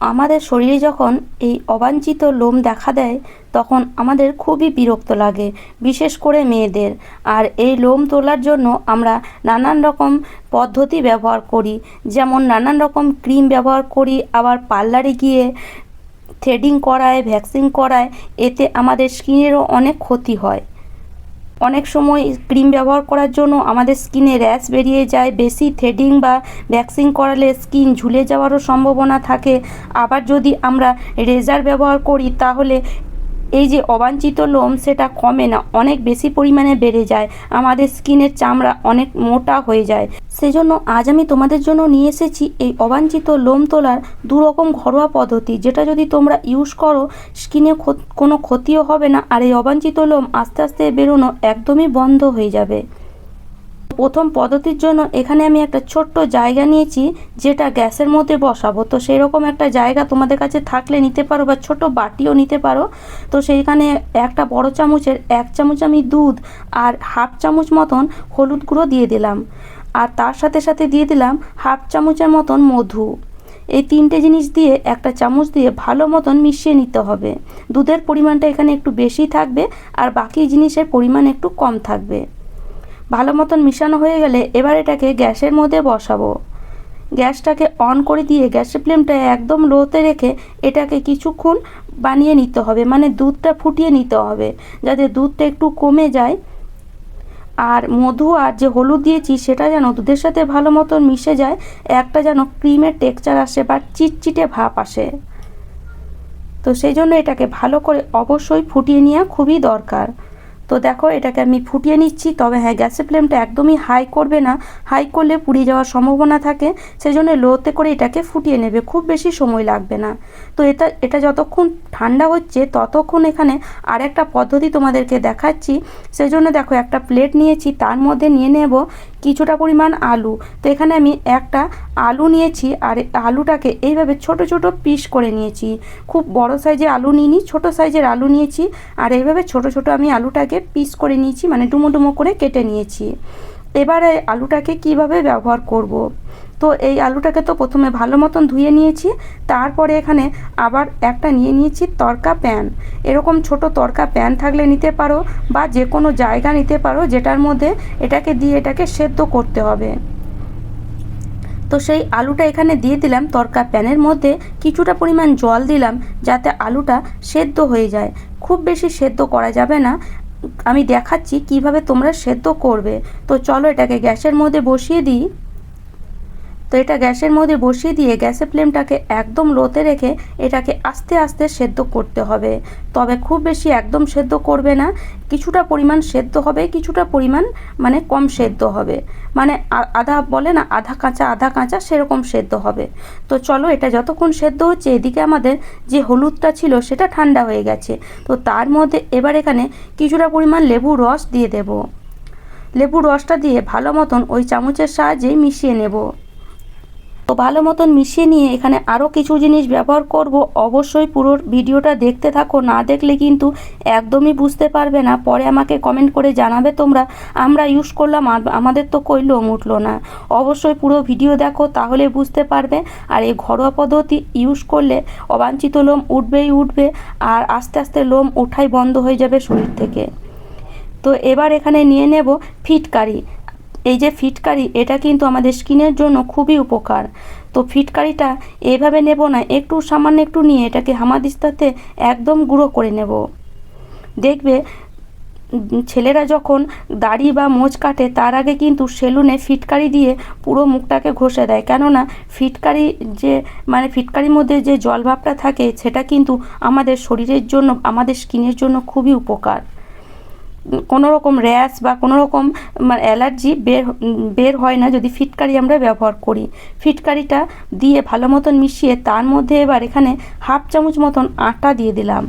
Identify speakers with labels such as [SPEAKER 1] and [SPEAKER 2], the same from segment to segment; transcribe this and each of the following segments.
[SPEAKER 1] আমাদের শরীরে যখন এই অবাঞ্ছিত লোম দেখা দেয়, তখন আমাদের খুবই বিরক্ত লাগে, বিশেষ করে মেয়েদের। আর এই লোম তোলার জন্য আমরা নানান রকম পদ্ধতি ব্যবহার করি। যেমন নানান রকম ক্রিম ব্যবহার করি, আবার পার্লারে গিয়ে থ্রেডিং করায় ভ্যাকসিন করায়, এতে আমাদের স্কিনেরও অনেক ক্ষতি হয়। অনেক সময় ক্রিম ব্যবহার করার জন্য আমাদের স্কিনে র্যাশ বেরিয়ে যায়, বেশি থ্রেডিং বা ভ্যাক্সিং করালে স্কিন ঝুলে যাওয়ারও সম্ভাবনা থাকে। আবার যদি আমরা রেজার ব্যবহার করি, তাহলে এই যে অবাঞ্ছিত লোম, সেটা কমে না, অনেক বেশি পরিমাণে বেড়ে যায়। আমাদের স্কিনের চামড়া অনেক মোটা হয়ে যায়। সেজন্য আজ আমি তোমাদের জন্য নিয়ে এসেছি এই অবাঞ্ছিত লোম তোলার দু রকম ঘরোয়া পদ্ধতি, যেটা যদি তোমরা ইউজ করো, স্কিনে কোনো ক্ষতিও হবে না, আর এই অবাঞ্ছিত লোম আস্তে আস্তে বেরোনো একদমই বন্ধ হয়ে যাবে। প্রথম পদ্ধতির জন্য এখানে আমি একটা ছোট্ট জায়গা নিয়েছি, যেটা গ্যাসের মধ্যে বসাবো। তো সেই রকম একটা জায়গা তোমাদের কাছে থাকলে নিতে পারো বা ছোট বাটিও নিতে পারো। তো সেইখানে একটা বড় চামচের এক চামচ আমি দুধ আর হাফ চামচ মতন হলুদ গুঁড়ো দিয়ে দিলাম। আর তার সাথে সাথে দিয়ে দিলাম হাফ চামচের মতন মধু। এই তিনটে জিনিস দিয়ে একটা চামচ দিয়ে ভালো মতন মিশিয়ে নিতে হবে। দুধের পরিমাণটা এখানে একটু বেশি থাকবে আর বাকি জিনিসের পরিমাণ একটু কম থাকবে। ভালো মতন মিশানো হয়ে গেলে এবার এটাকে গ্যাসের মধ্যে বসাবো। গ্যাসটাকে অন করে দিয়ে গ্যাসের ফ্লেমটা একদম লোতে রেখে এটাকে কিছুক্ষণ বানিয়ে নিতে হবে মানে দুধটা ফুটিয়ে নিতে হবে, যাতে দুধটা একটু কমে যায়। আর মধু আর যে হলুদ দিয়েছি, সেটা যেন দুধের সাথে ভালো মতন মিশে যায়, একটা যেন ক্রিমের টেক্সচার আসে বা চিটচিটে ভাপ আসে। তো সেই জন্য এটাকে ভালো করে অবশ্যই ফুটিয়ে নেওয়া খুবই দরকার। তো দেখো, এটাকে আমি ফুটিয়ে নিচ্ছি। তবে হ্যাঁ গ্যাসের ফ্লেমটা একদমই হাই করবে না। হাই করলে পুড়িয়ে যাওয়ার সম্ভাবনা থাকে সেই জন্য লোতে করে এটাকে ফুটিয়ে নেবে। খুব বেশি সময় লাগবে না। তো এটা এটা যতক্ষণ ঠান্ডা হচ্ছে, ততক্ষণ এখানে আর একটা পদ্ধতি তোমাদেরকে দেখাচ্ছি। সেই জন্য দেখো, একটা প্লেট নিয়েছি, তার মধ্যে নিয়ে নেব কিছুটা পরিমাণ আলু। তো এখানে আমি একটা আলু নিয়েছি আর আলুটাকে এইভাবে ছোট ছোট পিস করে নিয়েছি। খুব বড় সাইজের আলু নিইনি, ছোট সাইজের আলু নিয়েছি আর এইভাবে ছোট ছোট আমি আলুটাকে পিস করে নিয়েছি মানে ডুমো ডুমো করে কেটে নিয়েছি। এবারে আলুটাকে কীভাবে ব্যবহার করব। তো এই আলুটাকে তো প্রথমে ভালো মতন ধুয়ে নিয়েছি, তারপরে এখানে আবার একটা নিয়ে নিয়েছি তরকা প্যান। এরকম ছোট তরকা প্যান থাকলে নিতে পারো বা যে কোনো জায়গা নিতে পারো যেটার মধ্যে এটাকে দিয়ে এটাকে সেদ্ধ করতে হবে। তো সেই আলুটা এখানে দিয়ে দিলাম তরকা প্যানের মধ্যে, কিছুটা পরিমাণ জল দিলাম যাতে আলুটা সেদ্ধ হয়ে যায়। খুব বেশি সেদ্ধ করা যাবে না। আমি দেখাচ্ছি কীভাবে তোমরা সেদ্ধ করবে। তো চলো এটাকে গ্যাসের মধ্যে বসিয়ে দিই। তো এটা গ্যাসের মধ্যে বসিয়ে দিয়ে গ্যাসের ফ্লেমটাকে একদম লোতে রেখে এটাকে আস্তে আস্তে সেদ্ধ করতে হবে। তবে খুব বেশি একদম সেদ্ধ করবে না। কিছুটা পরিমাণ সেদ্ধ হবে, কিছুটা পরিমাণ মানে কম সেদ্ধ হবে। মানে আধা বলে না, আধা কাঁচা আধা কাঁচা সেরকম সেদ্ধ হবে। তো চলো এটা যতক্ষণ সেদ্ধ হচ্ছে, এদিকে আমাদের যে হলুদটা ছিল সেটা ঠান্ডা হয়ে গেছে। তো তার মধ্যে এবার এখানে কিছুটা পরিমাণ লেবু রস দিয়ে দেব। লেবু রসটা দিয়ে ভালো মতন ওই চামচের সাহায্যেই মিশিয়ে নেব। তো ভালো মতন মিশিয়ে নিয়ে এখানে আরও কিছু জিনিস ব্যবহার করব, অবশ্যই পুরো ভিডিওটা দেখতে থাকো। না দেখলে কিন্তু একদমই বুঝতে পারবে না। পরে আমাকে কমেন্ট করে জানাবে তোমরা। আমরা ইউজ করলাম আমাদের তো কই লোম উঠল না। অবশ্যই পুরো ভিডিও দেখো, তাহলে বুঝতে পারবে। আর এই ঘরোয়া পদ্ধতি ইউজ করলে অবাঞ্ছিত লোম উঠবেই উঠবে, আর আস্তে আস্তে লোম ওঠাই বন্ধ হয়ে যাবে শরীর থেকে। তো এবার এখানে নিয়ে নেব ফিটকারি। এই যে ফিটকারি, এটা কিন্তু আমাদের স্কিনের জন্য খুবই উপকার। তো ফিটকারিটা এইভাবে নেব না, একটু সামান্য একটু নিয়ে এটাকে হামাদিস্তাতে একদম গুঁড়ো করে নেব। দেখবে, ছেলেরা যখন দাড়ি বা মোচ কাটে, তার আগে কিন্তু সেলুনে ফিটকারি দিয়ে পুরো মুখটাকে ঘষে দেয়। কেননা, ফিটকারি যে মানে ফিটকারির মধ্যে যে জলভাবটা থাকে, সেটা কিন্তু আমাদের শরীরের জন্য, আমাদের স্কিনের জন্য খুবই উপকার। কোনো রকম র্যাশ বা কোনো রকম অ্যালার্জি বের বের হয় না যদি ফিটকারি আমরা ব্যবহার করি। ফিটকারিটা দিয়ে ভালো মতন মিশিয়ে তার মধ্যে এবার এখানে হাফ চামচ মতন আটা দিয়ে দিলাম।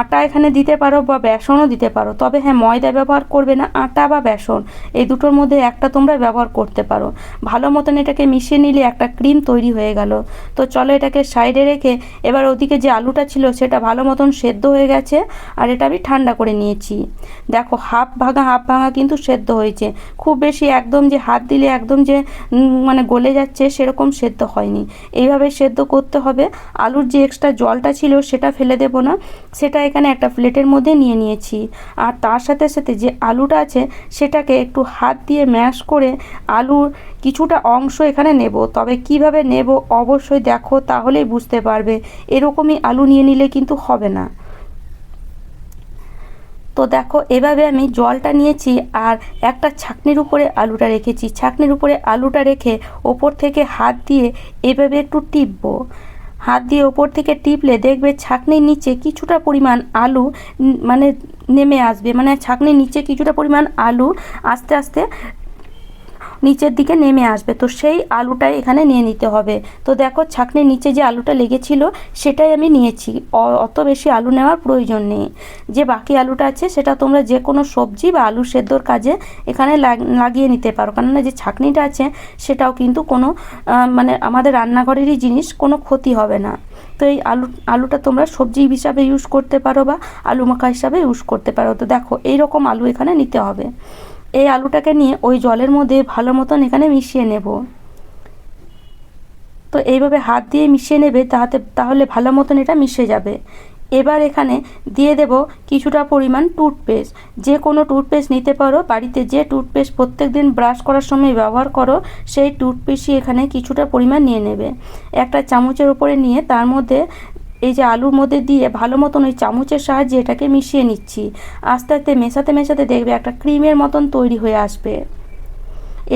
[SPEAKER 1] আটা এখানে দিতে পারো বা বেসনও দিতে পারো। তবে হ্যাঁ ময়দা ব্যবহার করবে না, আটা বা বেসন। এই দুটোর মধ্যে একটা তোমরা ব্যবহার করতে পারো। ভালো মতন এটাকে মিশিয়ে নিলে একটা ক্রিম তৈরি হয়ে গেল। তো চলো এটাকে সাইডে রেখে এবার ওদিকে যে আলুটা ছিল সেটা ভালো মতন সেদ্ধ হয়ে গেছে আর এটা আমি ঠান্ডা করে নিয়েছি। দেখো, হাফ ভাঙা হাফ ভাঙা কিন্তু সেদ্ধ হয়েছে। খুব বেশি একদম যে হাত দিলে একদম যে মানে গলে যাচ্ছে সেরকম সেদ্ধ হয়নি। এইভাবে সেদ্ধ করতে হবে। আলুর যে এক্সট্রা জলটা ছিল সেটা ফেলে দেবো না। সেটা এখানে একটা প্লেটের মধ্যে নিয়ে নিয়েছি। আর তার সাথে সাথে যে আলুটা আছে, সেটাকে একটু হাত দিয়ে ম্যাশ করে আলুর কিছুটা অংশ এখানে নেব। তবে কীভাবে নেব অবশ্যই দেখো, তাহলেই বুঝতে পারবে। এরকমই আলু নিয়ে নিলে কিন্তু হবে না। তো দেখো, এভাবে আমি জলটা নিয়েছি আর একটা ছাকনির উপরে আলুটা রেখেছি। ছাকনির উপরে আলুটা রেখে ওপর থেকে হাত দিয়ে এভাবে একটু টিপবো। হাত দিয়ে ওপর থেকে টিপলে দেখবে ছাঁকনির নিচে কিছুটা পরিমাণ আলু মানে নেমে আসবে। মানে ছাঁকনির নিচে কিছুটা পরিমাণ আলু আস্তে আস্তে নিচের দিকে নেমে আসবে। তো সেই আলুটাই এখানে নিয়ে নিতে হবে। তো দেখো ছাকনির নিচে যে আলুটা লেগেছিল, সেটাই আমি নিয়েছি। অত বেশি আলু নেওয়ার প্রয়োজন নেই। যে বাকি আলুটা আছে, সেটা তোমরা যে কোনো সবজি বা আলু সেদ্ধর কাজে এখানে লাগ- লাগিয়ে নিতে পারো। কেননা যে ছাকনিটা আছে, সেটাও কিন্তু কোনো মানে আমাদের রান্নাঘরেরই জিনিস, কোনো ক্ষতি হবে না। তো এই আলু, আলুটা তোমরা সবজি হিসাবে ইউজ করতে পারো বা আলু মাখা হিসাবে ইউজ করতে পারো। তো দেখো এই রকম আলু এখানে নিতে হবে। এই আলুটাকে নিয়ে ওই জলের মধ্যে ভালো মতন এখানে মিশিয়ে নেব। তো এইভাবে হাত দিয়ে মিশিয়ে নেবে তাহাতে, তাহলে ভালো মতন এটা মিশে যাবে। এবার এখানে দিয়ে দেব কিছুটা পরিমাণ টুথপেস্ট। যে কোনো টুথপেস্ট নিতে পারো, বাড়িতে যে টুথপেস্ট প্রত্যেক দিন ব্রাশ করার সময় ব্যবহার করো, সেই টুথপেস্টই এখানে কিছুটা পরিমাণ নিয়ে নেবে। একটা চামচের উপরে নিয়ে তার মধ্যে এই যে আলুর মধ্যে দিয়ে ভালো মতন ওই চামচের সাহায্যে এটাকে মিশিয়ে নিচ্ছি। আস্তে আস্তে মেশাতে মেশাতে দেখবে একটা ক্রিমের মতন তৈরি হয়ে আসবে।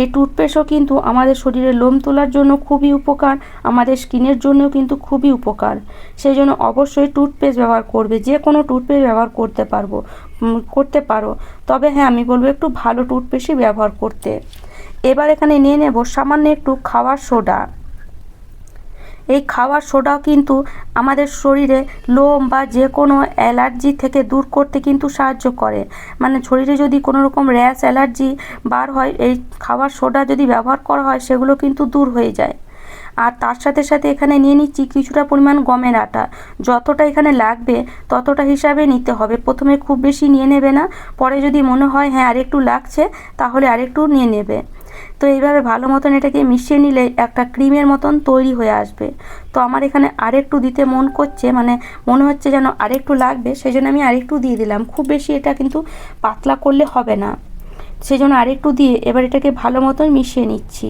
[SPEAKER 1] এই টুথপেস্টও কিন্তু আমাদের শরীরে লোম তোলার জন্য খুবই উপকার, আমাদের স্কিনের জন্যও কিন্তু খুবই উপকার। সেই জন্য অবশ্যই টুথপেস্ট ব্যবহার করবে, যে কোনো টুথপেস্ট ব্যবহার করতে পারব করতে পারো। তবে হ্যাঁ আমি বলব একটু ভালো টুথপেস্টই ব্যবহার করতে। এবার এখানে নিয়ে নেব সামান্য একটু খাওয়ার সোডা। এই খাওয়ার সোডাও কিন্তু আমাদের শরীরে লোম বা যে কোনো অ্যালার্জি থেকে দূর করতে কিন্তু সাহায্য করে। মানে শরীরে যদি কোনো রকম র্যাশ, অ্যালার্জি বার হয়, এই খাওয়ার সোডা যদি ব্যবহার করা হয়, সেগুলো কিন্তু দূর হয়ে যায়। আর তার সাথে সাথে এখানে নিয়ে নিচ্ছি কিছুটা পরিমাণ গমের আটা। যতটা এখানে লাগবে, ততটা হিসাবে নিতে হবে। প্রথমে খুব বেশি নিয়ে নেবে না। পরে যদি মনে হয় হ্যাঁ আরেকটু লাগছে, তাহলে আরেকটু নিয়ে নেবে। তো এইভাবে ভালো মতন এটাকে মিশিয়ে নিলে একটা ক্রিমের মতন তৈরি হয়ে আসবে। তো আমার এখানে আরেকটু দিতে মন করছে মানে মনে হচ্ছে যেন আরেকটু লাগবে সেই জন্য আমি আরেকটু দিয়ে দিলাম। খুব বেশি এটা কিন্তু পাতলা করলে হবে না। সেই জন্য আরেকটু দিয়ে এবার এটাকে ভালো মতন মিশিয়ে নিচ্ছি।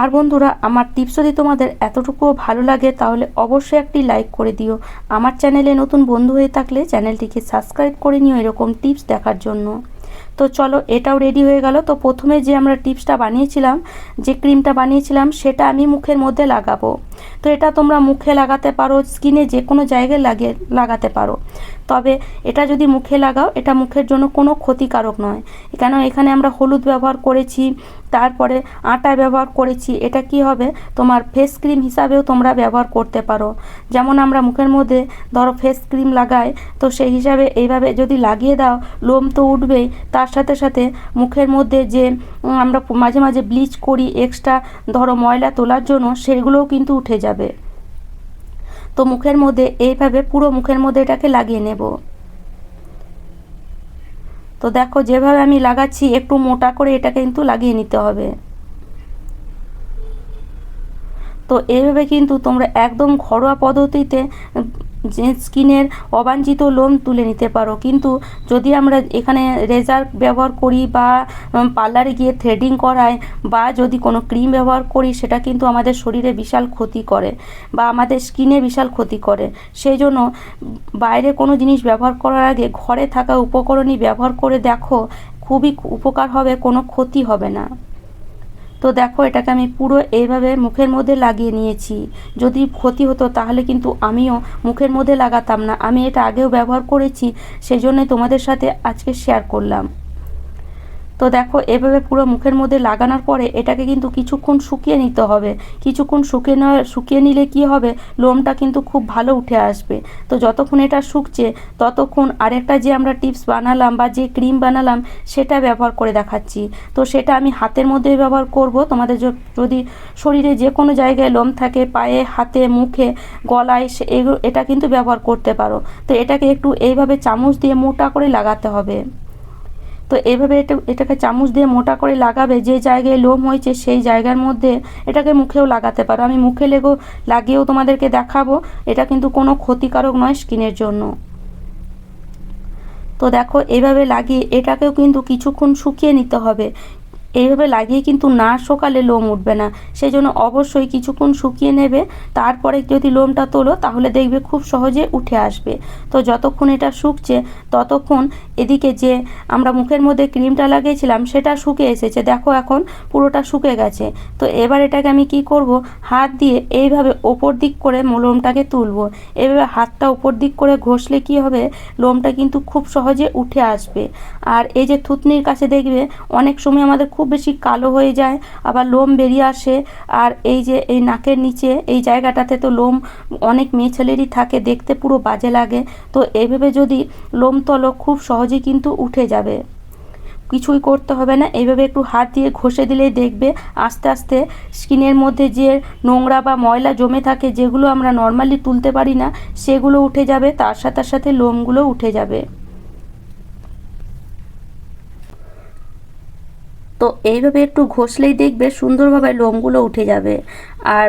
[SPEAKER 1] আর বন্ধুরা, আমার টিপস যদি তোমাদের এতটুকুও ভালো লাগে, তাহলে অবশ্যই একটি লাইক করে দিও। আমার চ্যানেলে নতুন বন্ধু হয়ে থাকলে চ্যানেলটিকে সাবস্ক্রাইব করে নিও এরকম টিপস দেখার জন্য। তো চলো, এটাও রেডি হয়ে গেল। তো প্রথমে যে আমরা টিপসটা বানিয়েছিলাম, যে ক্রিমটা বানিয়েছিলাম, সেটা আমি মুখের মধ্যে লাগাবো। তো এটা তোমরা মুখে লাগাতে পারো স্কিনে যে কোনো জায়গায় লাগে লাগাতে পারো। তবে এটা যদি মুখে লাগাও, এটা মুখের জন্য কোনো ক্ষতিকারক নয়। কেন, এখানে আমরা হলুদ ব্যবহার করেছি তারপরে আটা ব্যবহার করেছি, এটা কি হবে? তোমার ফেস ক্রিম হিসাবেও তোমরা ব্যবহার করতে পারো। যেমন আমরা মুখের মধ্যে ধরো ফেস ক্রিম লাগাই, তো সেই হিসাবে এইভাবে যদি লাগিয়ে দাও, লোম তো উঠবেই। তার সাথে সাথে মুখের মধ্যে যে আমরা মাঝে মাঝে ব্লিচ করি এক্সট্রা ধরো ময়লা তোলার জন্য, সেগুলোও কিন্তু উঠে যাবে। তো মুখের মধ্যে এইভাবে পুরো মুখের মধ্যে এটাকে লাগিয়ে নেব। তো দেখো, যেভাবে আমি লাগাচ্ছি, একটু মোটা করে এটা কিন্তু লাগিয়ে নিতে হবে। তো এইভাবে কিন্তু তোমরা একদম ঘরোয়া পদ্ধতিতে স্কিনের অবাঞ্ছিত লোম তুলে নিতে পারো। কিন্তু যদি আমরা এখানে রেজার ব্যবহার করি বা পার্লারে গিয়ে থ্রেডিং করাই বা যদি কোনো ক্রিম ব্যবহার করি, সেটা কিন্তু আমাদের শরীরে বিশাল ক্ষতি করে বা আমাদের স্কিনে বিশাল ক্ষতি করে। সেই জন্য বাইরে কোনো জিনিস ব্যবহার করার আগে ঘরে থাকা উপকরণই ব্যবহার করে দেখো, খুবই উপকার হবে, কোনো ক্ষতি হবে না। তো দেখো এটাকে আমি পুরো এইভাবে মুখের মধ্যে লাগিয়ে নিয়েছি। যদি ক্ষতি হতো তাহলে কিন্তু আমিও মুখের মধ্যে লাগাতাম না। আমি এটা আগেও ব্যবহার করেছি সেই জন্যই তোমাদের সাথে আজকে শেয়ার করলাম। তো দেখো, এভাবে পুরো মুখের মধ্যে লাগানোর পরে এটাকে কিন্তু কিছুক্ষণ শুকিয়ে নিতে হবে। কিছুক্ষণ শুকিয়ে নেওয়া শুকিয়ে নিলে কি হবে? লোমটা কিন্তু খুব ভালো উঠে আসবে। তো যতক্ষণ এটা শুকছে, ততক্ষণ আরেকটা যে আমরা টিপস বানালাম বা যে ক্রিম বানালাম, সেটা ব্যবহার করে দেখাচ্ছি। তো সেটা আমি হাতের মধ্যে ব্যবহার করব। তোমাদের যদি শরীরে যে কোনো জায়গায় লোম থাকে, পায়ে, হাতে, মুখে, গলায়, সে- এটা কিন্তু ব্যবহার করতে পারো। তো এটাকে একটু এইভাবে চামচ দিয়ে মোটা করে লাগাতে হবে। তো এভাবে এটা, এটাকে চামচ দিয়ে মোটা করে লাগাবে, যে জায়গায় লোম হয়েছে সেই জায়গার মধ্যে এটাকে মুখেও লাগাতে পারো। আমি মুখে লেগো, লাগিয়েও তোমাদেরকে দেখাবো। এটা কিন্তু কোনো ক্ষতিকারক নয় স্কিনের জন্য। তো দেখো, এভাবে লাগিয়ে এটাকেও কিন্তু কিছুক্ষণ শুকিয়ে নিতে হবে। এইভাবে লাগিয়ে কিন্তু না শুকালে লোম উঠবে না। সেই জন্য অবশ্যই কিছুক্ষণ শুকিয়ে নেবে, তারপরে যদি লোমটা তোলো তাহলে দেখবে খুব সহজে উঠে আসবে। তো যতক্ষণ এটা শুকছে, ততক্ষণ এদিকে যে আমরা মুখের মধ্যে ক্রিমটা লাগিয়েছিলাম সেটা শুকে এসেছে। দেখো এখন পুরোটা শুকে গেছে। তো এবার এটাকে আমি কি করব? হাত দিয়ে এইভাবে ওপর দিক করে লোমটাকে তুলবো। এভাবে হাতটা ওপর দিক করে ঘষলে কি হবে? লোমটা কিন্তু খুব সহজে উঠে আসবে। আর এই যে থুতনির কাছে দেখবে, অনেক সময় আমাদের খুব বেশি কালো হয়ে যায়, আবার লোম বেরিয়ে আসে। আর এই যে এই নাকের নিচে, এই জায়গাটাতে তো লোম অনেক মেয়ে ছেলেরই থাকে, দেখতে পুরো বাজে লাগে। তো এইভাবে যদি লোম তলো খুব সহজেই কিন্তু উঠে যাবে। কিছুই করতে হবে না এইভাবে একটু হাত দিয়ে ঘষে দিলেই দেখবে আস্তে আস্তে স্কিনের মধ্যে যে নোংরা বা ময়লা জমে থাকে, যেগুলো আমরা নর্মালি তুলতে পারি না, সেগুলো উঠে যাবে, তার সাথে সাথে লোমগুলো উঠে যাবে। তো এইভাবে একটু ঘষলেই দেখবে সুন্দরভাবে লোমগুলো উঠে যাবে। আর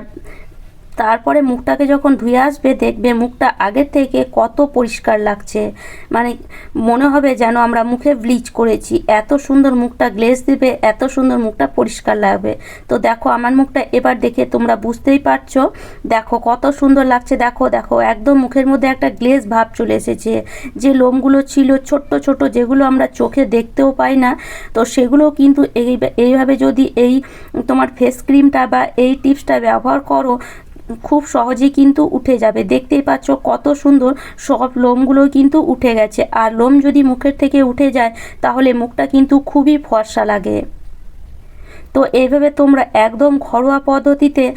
[SPEAKER 1] তারপরে মুখটাকে যখন ধুয়ে আসবে, দেখবে মুখটা আগের থেকে কত পরিষ্কার লাগছে। মানে মনে হবে যেন আমরা মুখে ব্লিচ করেছি। এত সুন্দর মুখটা গ্লেজ দিবে, এত সুন্দর মুখটা পরিষ্কার লাগবে। তো দেখো, আমার মুখটা এবার দেখে তোমরা বুঝতেই পারছ। দেখো, কত সুন্দর লাগছে। দেখো দেখো, একদম মুখের মধ্যে একটা গ্লেজ ভাব চলে এসেছে। যে লোমগুলো ছিল, ছোট্ট ছোট যেগুলো আমরা চোখে দেখতেও পাই না, তো সেগুলো কিন্তু এই, এইভাবে যদি এই তোমার ফেস ক্রিমটা বা এই টিপসটা ব্যবহার করো খুব সহজেই কিন্তু উঠে যাবে। দেখতেই পাচ্ছ কত সুন্দর সব লোমগুলো কিন্তু উঠে গেছে। আর লোম যদি মুখের থেকে উঠে যায়, তাহলে মুখটা কিন্তু খুবই ফর্সা লাগে। তো এইভাবে তোমরা একদম ঘরোয়া পদ্ধতিতে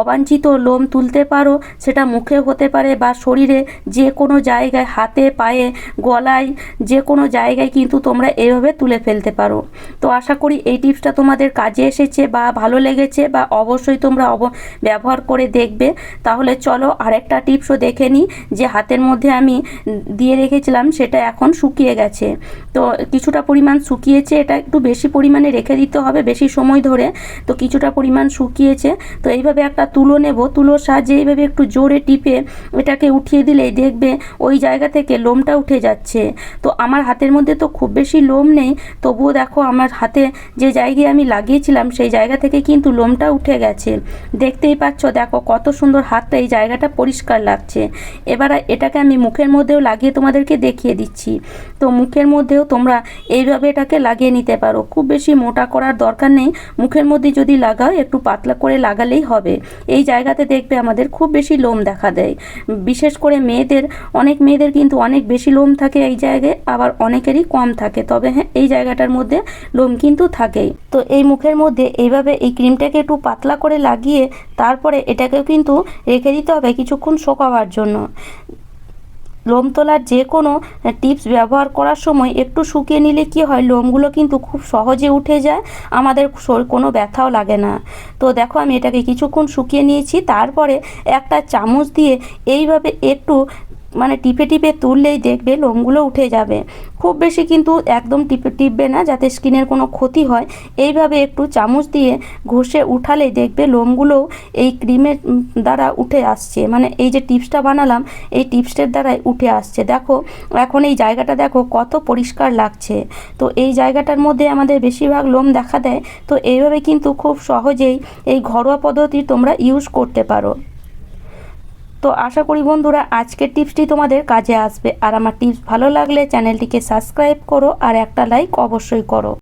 [SPEAKER 1] অবাঞ্ছিত লোম তুলতে পারো, সেটা মুখে হতে পারে বা শরীরে যে কোনো জায়গায়, হাতে, পায়ে, গলায় যে কোনো জায়গায় কিন্তু তোমরা এইভাবে তুলে ফেলতে পারো। তো আশা করি এই টিপসটা তোমাদের কাজে এসেছে বা ভালো লেগেছে বা অবশ্যই তোমরা অব, ব্যবহার করে দেখবে। তাহলে চলো আরেকটা টিপসও দেখে নিই, যে হাতের মধ্যে আমি দিয়ে রেখেছিলাম, সেটা এখন শুকিয়ে গেছে। তো কিছুটা পরিমাণ শুকিয়েছে, এটা একটু বেশি পরিমাণে রেখে দিতে হবে, বেশি সময় ধরে। তো কিছুটা পরিমাণ শুকিয়েছে, তো এইভাবে একটা তুলো নেব। তুলোর সাহায্যে এইভাবে একটু জোরে টিপে এটাকে উঠিয়ে দিলেই দেখবে ওই জায়গা থেকে লোমটা উঠে যাচ্ছে। তো আমার হাতের মধ্যে তো খুব বেশি লোম নেই। তবুও দেখো আমার হাতে যে জায়গায় আমি লাগিয়েছিলাম সেই জায়গা থেকে কিন্তু লোমটা উঠে গেছে। দেখতেই পাচ্ছ, দেখো কত সুন্দর হাতটা এই জায়গাটা পরিষ্কার লাগছে। এবার এটাকে আমি মুখের মধ্যেও লাগিয়ে তোমাদেরকে দেখিয়ে দিচ্ছি। তো মুখের মধ্যেও তোমরা এইভাবে এটাকে লাগিয়ে নিতে পারো। খুব বেশি মোটা করার দরকার নেই। মুখের মধ্যে যদি লাগাও, একটু পাতলা করে লাগালেই হবে। এই জায়গাতে দেখবে আমাদের খুব বেশি লোম দেখা দেয়। বিশেষ করে মেয়েদের, অনেক মেয়েদের কিন্তু অনেক বেশি লোম থাকে এই জায়গায়, আবার অনেকেরই কম থাকে। তবে হ্যাঁ এই জায়গাটার মধ্যে লোম কিন্তু থাকেই। তো এই মুখের মধ্যে এইভাবে এই ক্রিমটাকে একটু পাতলা করে লাগিয়ে, তারপরে এটাকেও কিন্তু রেখে দিতে হবে কিছুক্ষণ শোকাবার জন্য। লোম তোলার যে কোনো টিপস ব্যবহার করার সময় একটু শুকিয়ে নিলে কি হয়, লোমগুলো কিন্তু খুব সহজে উঠে যায়, আমাদের কোনো ব্যথাও লাগে না। তো দেখো আমি এটাকে কিছুক্ষণ শুকিয়ে নিয়েছি, তারপরে একটা চামচ দিয়ে এইভাবে একটু মানে টিপে টিপে তুললেই দেখবে লোমগুলো উঠে যাবে। খুব বেশি কিন্তু একদম টিপে টিপবে না যাতে স্কিনের কোনো ক্ষতি হয়। এইভাবে একটু চামচ দিয়ে ঘষে উঠালেই দেখবে লোমগুলোও এই ক্রিমের দ্বারা উঠে আসছে। মানে এই যে টিপসটা বানালাম, এই টিপসটার দ্বারাই উঠে আসছে। দেখো, এখন এই জায়গাটা দেখো কত পরিষ্কার লাগছে। তো এই জায়গাটার মধ্যে আমাদের বেশিরভাগ লোম দেখা দেয়। তো এইভাবে কিন্তু খুব সহজেই এই ঘরোয়া পদ্ধতি তোমরা ইউজ করতে পারো। তো আশা করি বন্ধুরা আজকের টিপসটি তোমাদের কাজে আসবে। আর আমার টিপস ভালো লাগলে চ্যানেলটিকে সাবস্ক্রাইব করো আর একটা লাইক অবশ্যই করো।